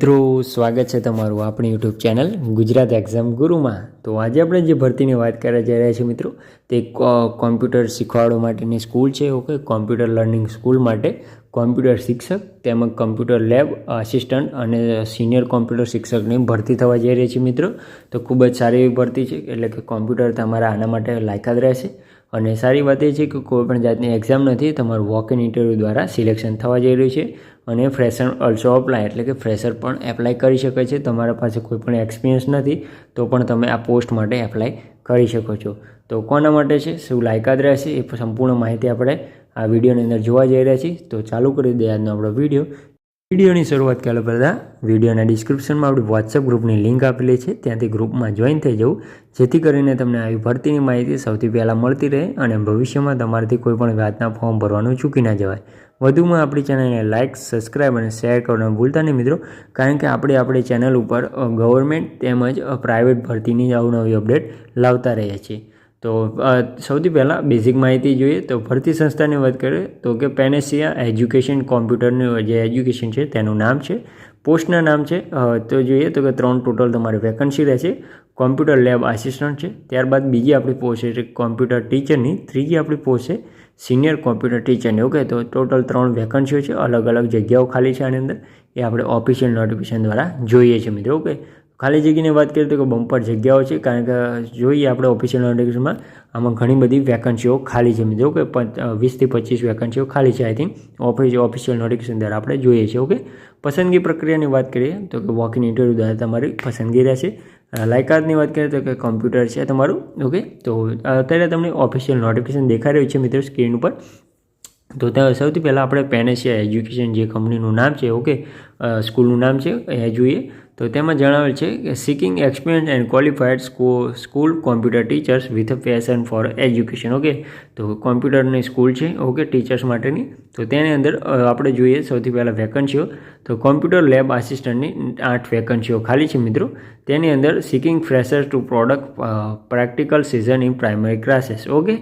મિત્રો, સ્વાગત છે તમારું આપણી યુટ્યુબ ચેનલ ગુજરાત એક્ઝામ ગુરુમાં તો આજે આપણે જે ભરતીની વાત કરવા જઈ રહ્યા છીએ મિત્રો, તે કોમ્પ્યુટર શીખવાડવા માટેની સ્કૂલ છે, ઓકે? કોમ્પ્યુટર લર્નિંગ સ્કૂલ માટે. કોમ્પ્યુટર શિક્ષક, તેમજ કોમ્પ્યુટર લેબ આસિસ્ટન્ટ અને સિનિયર કોમ્પ્યુટર શિક્ષકની ભરતી થવા જઈ રહી છે મિત્રો. તો ખૂબ જ સારી એવી ભરતી છે, એટલે કે કોમ્પ્યુટર તમારા આના માટે લાયકાત રહેશે. અને સારી વાત એ છે કે કોઈપણ જાતની એક્ઝામ નથી, તમારું વોક ઇન ઇન્ટરવ્યૂ દ્વારા સિલેક્શન થવા જઈ રહ્યું છે અને ફ્રેશર ઓલ્સો અપ્લાય એટલે કે ફ્રેશર પણ એપ્લાય કરી શકે છે. તમારા પાસે કોઈ પણ એક્સપિરિયન્સ નથી, તો પણ તમે આ પોસ્ટ માટે એપ્લાય કરી શકો છો. તો કોના માટે છે? શું લાયકાત રહેશે? એ સંપૂર્ણ માહિતી આપણે આ વિડીયોની અંદર જોવા જઈ રહ્યા છીએ. તો ચાલુ કરી દઈએ આજનો આપણો વીડિયો. વિડીયોની શરૂઆત કર્યા પહેલાં વિડીયોના ડિસ્ક્રિપ્શનમાં આપણી વોટ્સઅપ ગ્રુપની લિંક આપેલી છે. ત્યાંથી ગ્રુપમાં જોઈન થઈ જવું. જેથી કરીને તમને આવી ભરતીની માહિતી સૌથી પહેલાં મળતી રહે અને ભવિષ્યમાં તમારાથી કોઈ પણ જાતના ફોર્મ ભરવાનું ચૂકી ના જવાય. વધુમાં આપણી ચેનલને લાઇક સબસ્ક્રાઇબ અને શેર કરવાનું ભૂલતા નહીં મિત્રો. કારણ કે આપણે આપણી ચેનલ ઉપર ગવર્મેન્ટ તેમજ પ્રાઇવેટ ભરતીની અવનવી અપડેટ લાવતા રહીએ છીએ. તો સૌથી પહેલાં બેઝિક માહિતી જોઈએ તો ભરતી સંસ્થાની વાત કરીએ તો કે પેનેસિયા એજ્યુકેશન કોમ્પ્યુટરનું જે એજ્યુકેશન છે તેનું નામ છે. પોસ્ટના નામ છે તો જોઈએ તો કે ત્રણ ટોટલ તમારે વેકન્સી રહેશે. કોમ્પ્યુટર લેબ આસિસ્ટન્ટ છે, ત્યારબાદ બીજી આપણી પોસ્ટ છે કોમ્પ્યુટર ટીચરની ત્રીજી આપણી પોસ્ટ છે સિનિયર કોમ્પ્યુટર ટીચરની ઓકે તો ટોટલ ત્રણ વેકન્સીઓ છે અલગ અલગ જગ્યાઓ ખાલી છે આની અંદર. એ આપણે ઓફિશિયલ નોટિફિકેશન દ્વારા જોઈએ છીએ મિત્રો ઓકે ખાલી જગ્યાની વાત કરીએ તો કે બમ્પર જગ્યાઓ છે, કારણ કે જોઈએ આપણે ઓફિશિયલ નોટિફિકેશનમાં આમાં ઘણી બધી વેકન્સીઓ ખાલી છે મિત્રો કે વીસથી પચીસ વેકન્સીઓ ખાલી છે I think office official notification દ્વારા આપણે જોઈએ છીએ ઓકે? પસંદગી પ્રક્રિયાની વાત કરીએ તો કે વોક ઇન ઇન્ટરવ્યૂ દ્વારા તમારી પસંદગી રહેશે. લાયકાતની વાત કરીએ તો કે કોમ્પ્યુટર છે તમારું, ઓકે? તો અત્યારે તમને ઓફિશિયલ નોટિફિકેશન દેખાઈ રહ્યું છે, મિત્રો સ્ક્રીન ઉપર. તો ત્યાં સૌથી પહેલાં આપણે પેનેશિયા એજ્યુકેશન જે કંપનીનું નામ છે ઓકે સ્કૂલનું નામ છે, એ જોઈએ. તો તેમાં જણાવેલ છે કે seeking experience and qualified school computer teachers with passion for education okay તો કોમ્પ્યુટરની સ્કૂલ છે ઓકે ટીચર્સ માટેની. તો તેની અંદર આપણે જોઈએ સૌથી પહેલાં વેકન્સીઓ તો કોમ્પ્યુટર લેબ આસિસ્ટન્ટની આઠ વેકન્સીઓ ખાલી છે મિત્રો. તેની અંદર seeking freshers to product practical season in primary classes okay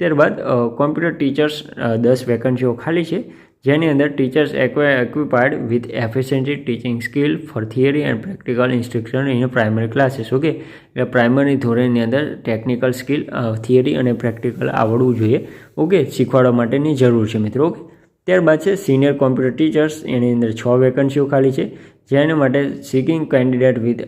ત્યારબાદ કોમ્પ્યુટર ટીચર્સ દસ વેકન્સીઓ ખાલી છે, જેની અંદર teachers equipped with efficiency teaching skill for theory and practical instruction in primary classes okay એટલે પ્રાઇમરી ધોરણની અંદર ટેકનિકલ સ્કિલ થિયરી અને પ્રેક્ટિકલ આવડવું જોઈએ ઓકે શીખવાડવા માટેની જરૂર છે મિત્રો ઓકે ત્યારબાદ છે સિનિયર કોમ્પ્યુટર ટીચર્સ એની અંદર છ વેકન્સીઓ ખાલી છે, જેના માટે seeking candidate with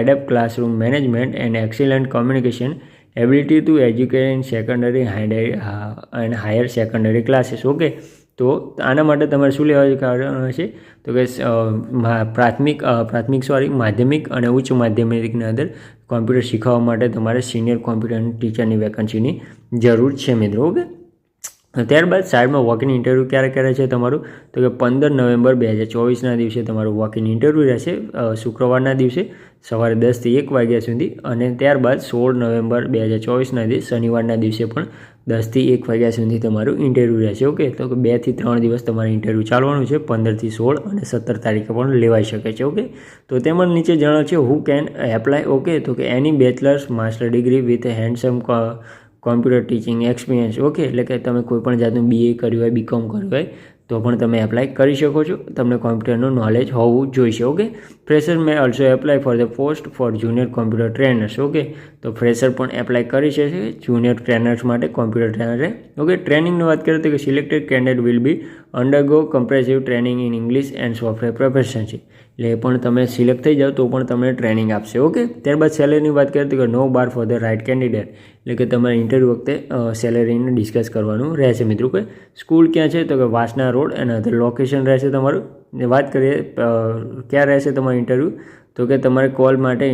adept classroom management and excellent communication ability to educate in secondary and higher secondary classes okay તો આના માટે તમારે શું લેવા કારણ છે તો કે પ્રાથમિક પ્રાથમિક સોરી માધ્યમિક અને ઉચ્ચ માધ્યમિકની અંદર કોમ્પ્યુટર શીખવવા માટે તમારે સિનિયર કોમ્પ્યુટર ટીચરની વેકન્સીની જરૂર છે મિત્રો ઓકે ત્યારબાદ સાઈડમાં વોક ઇન ઇન્ટરવ્યૂ ક્યારે કરે છે તમારું? તો કે પંદર નવેમ્બર બે હજાર ચોવીસના દિવસે તમારું વોક ઇન ઇન્ટરવ્યૂ રહેશે શુક્રવારના દિવસે સવારે દસથી એક વાગ્યા સુધી અને ત્યારબાદ સોળ નવેમ્બર બે હજાર ચોવીસના દિવસ શનિવારના દિવસે પણ દસથી એક વાગ્યા સુધી તમારું ઇન્ટરવ્યૂ રહેશે ઓકે તો કે બેથી ત્રણ દિવસ તમારે ઇન્ટરવ્યૂ ચાલવાનું છે, પંદરથી સોળ અને સત્તર તારીખે પણ લેવાઈ શકે છે ઓકે તો તેમાં નીચે જણાવે છે હુ કેન એપ્લાય ઓકે તો કે any bachelors master degree with handsome computer teaching experience, okay, એટલે કે તમે કોઈપણ જાતનું બીએ કર્યું હોય બીકોમ કર્યું હોય, તો પણ તમે એપ્લાય કરી શકો છો. તમને કોમ્પ્યુટરનું નોલેજ હોવું જોઈશે, okay? Fresher may also apply for the post for junior computer trainers okay? તો ફ્રેશર પણ એપ્લાય કરી શકે જુનિયર ટ્રેનર્સ માટે કોમ્પ્યુટર ટ્રેનરે ઓકે ટ્રેનિંગની વાત કરીએ તો કે selected candidate will be undergo comprehensive training in English and software proficiency એટલે એ પણ તમે સિલેક્ટ થઈ જાઓ તો પણ તમને ટ્રેનિંગ આપશે ઓકે ત્યારબાદ સેલેરીની વાત કરીએ તો no bar for the right candidate એટલે કે તમારે ઇન્ટરવ્યૂ વખતે સેલેરીને ડિસ્કસ કરવાનું રહેશે મિત્રો કે સ્કૂલ ક્યાં છે? તો કે વાસના રોડ અને અધર લોકેશન રહેશે તમારું. ને વાત કરીએ ક્યાં રહેશે તમારું ઇન્ટરવ્યૂ તો કે તમારે કોલ માટે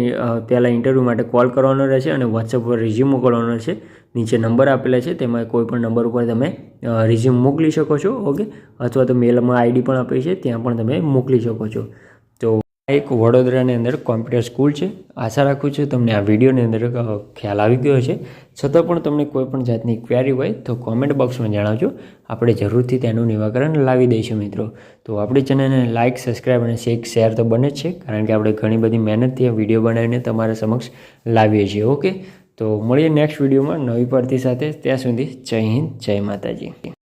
પહેલાં ઇન્ટરવ્યૂ માટે કોલ કરવાનો રહેશે અને વોટ્સઅપ પર રિઝ્યુમ મોકલવાનો રહેશે. નીચે નંબર આપેલા છે, તેમાં કોઈ પણ નંબર ઉપર તમે રિઝ્યુમ મોકલી શકો છો ઓકે અથવા તો મેલમાં આઈડી પણ આપી છે, ત્યાં પણ તમે મોકલી શકો છો. એક વડોદરાની અંદર કોમ્પ્યુટર સ્કૂલ છે. આશા રાખું છું તમને આ વિડીયોની અંદર ખ્યાલ આવી ગયો છે છતાં પણ તમને કોઈ પણ જાતની ક્વેરી હોય તો કોમેન્ટ બોક્સમાં જણાવજો. આપણે જરૂરથી તેનું નિવાકરણ લાવી દઈશું મિત્રો. તો આપણી ચેનલને લાઇક સબસ્ક્રાઈબ અને શેક, શેર તો બને જ છે, કારણ કે આપણે ઘણી બધી મહેનતથી આ વીડિયો બનાવીને તમારા સમક્ષ લાવીએ છીએ, ઓકે? તો મળીએ નેક્સ્ટ વિડીયોમાં નવી પડતી સાથે. ત્યાં સુધી જય હિન્દ, જય માતાજી.